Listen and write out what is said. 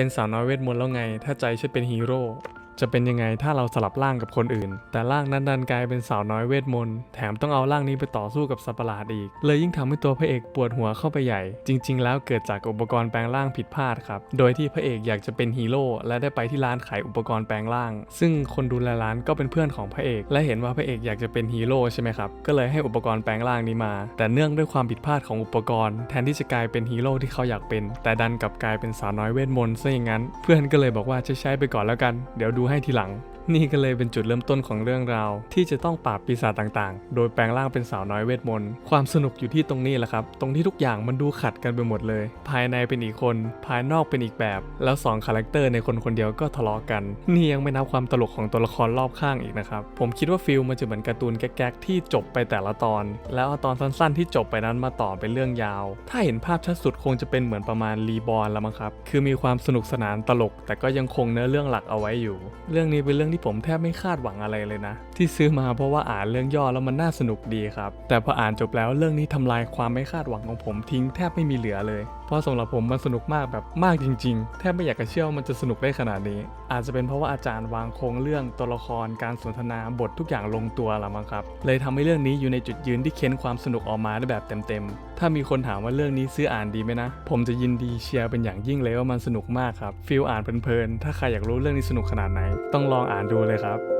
เป็นสาวน้อยเวทมนต์แล้วไง ถ้าใจฉันเป็นฮีโร่ จะเป็นยังไงถ้าเราสลับร่างกับคนอื่น แต่ร่างนั้นดันกลายเป็นสาวน้อยเวทมนต์แถมต้องเอาร่างนี้ไปต่อสู้กับสัตว์ประหลาดอีก เลยยิ่งทำให้ตัวพระเอกปวดหัวเข้าไปใหญ่ จริง ๆ แล้วเกิดจากอุปกรณ์แปลงร่างผิดพลาดครับโดยที่พระเอกอยากจะเป็นฮีโร่และได้ไปที่ร้านขายอุปกรณ์แปลงร่าง ซึ่งคนดูแลร้านก็เป็นเพื่อนของพระเอก และเห็นว่าพระเอกอยากจะเป็นฮีโร่ใช่ไหมครับก็เลยให้อุปกรณ์แปลงร่างนี้มา แต่เนื่องด้วยความผิดพลาดของอุปกรณ์ แทนที่จะกลายเป็นฮีโร่ที่เขาอยากเป็น แต่ดันกลับกลายเป็นสาวน้อยเวทมนต์ซะอย่างนั้น เพื่อนก็เลยบอกว่าจะใช้ไปก่อนแล้วกันเดี๋ยวดูให้ทีหลัง นี่ก็เลยเป็นจุดเริ่มต้นของเรื่องราว ที่จะต้องปราบปีศาจต่างๆ โดยแปลงร่างเป็นสาวน้อยเวทมนต์ความสนุกอยู่ที่ตรงนี้แหละครับ ตรงที่ทุกอย่างมันดูขัดกันไปหมดเลย ภายในเป็นอีกคน ภายนอกเป็นอีกแบบ แล้วสองคาแรคเตอร์ในคนคนเดียวก็ทะเลาะกัน นี่ยังไม่นับความตลกของตัวละครรอบข้างอีกนะครับ ผมคิดว่าฟิลมันจะเหมือนการ์ตูนแก๊กๆที่จบไปแต่ละตอน แล้วเอาตอนสั้นๆที่จบไปนั้นมาต่อเป็นเรื่องยาว ถ้าเห็นภาพชัดสุดคงจะเป็นเหมือนประมาณรีบอลแล้วมั้งครับ คือมีความสนุกสนานตลก แต่ก็ยังคงเนื้อเรื่องหลักเอาไว้อยู่ เรื่องนี้เป็นเรื่องที่ผมแทบไม่คาดหวังอะไรเลยนะ ที่ซื้อมาเพราะว่าอ่านเรื่องย่อแล้วมันน่าสนุกดีครับ แต่พออ่านจบแล้วเรื่องนี้ทำลายความไม่คาดหวังของผมทิ้งแทบไม่มีเหลือเลย เพราะสำหรับผมมันสนุกมากแบบมากจริง ๆ แทบไม่อยากจะเชื่อว่ามันจะสนุกได้ขนาดนี้ อาจจะเป็นเพราะว่าอาจารย์วางโครงเรื่องตัวละครการสนทนาบททุกอย่างลงตัวละมั้งครับ เลยทำให้เรื่องนี้อยู่ในจุดยืนที่เค้นความสนุกออกมาได้แบบเต็มๆ ถ้ามีคนถามว่าเรื่องนี้ซื้ออ่านดีไหมนะ ผมจะยินดีเชียร์เป็นอย่างยิ่งเลยว่ามันสนุกมากครับฟิลอ่านเพลินๆถ้าใครอยากรู้เรื่องนี้สนุกขนาดไหน ต้องลองอ่านดูเลยครับ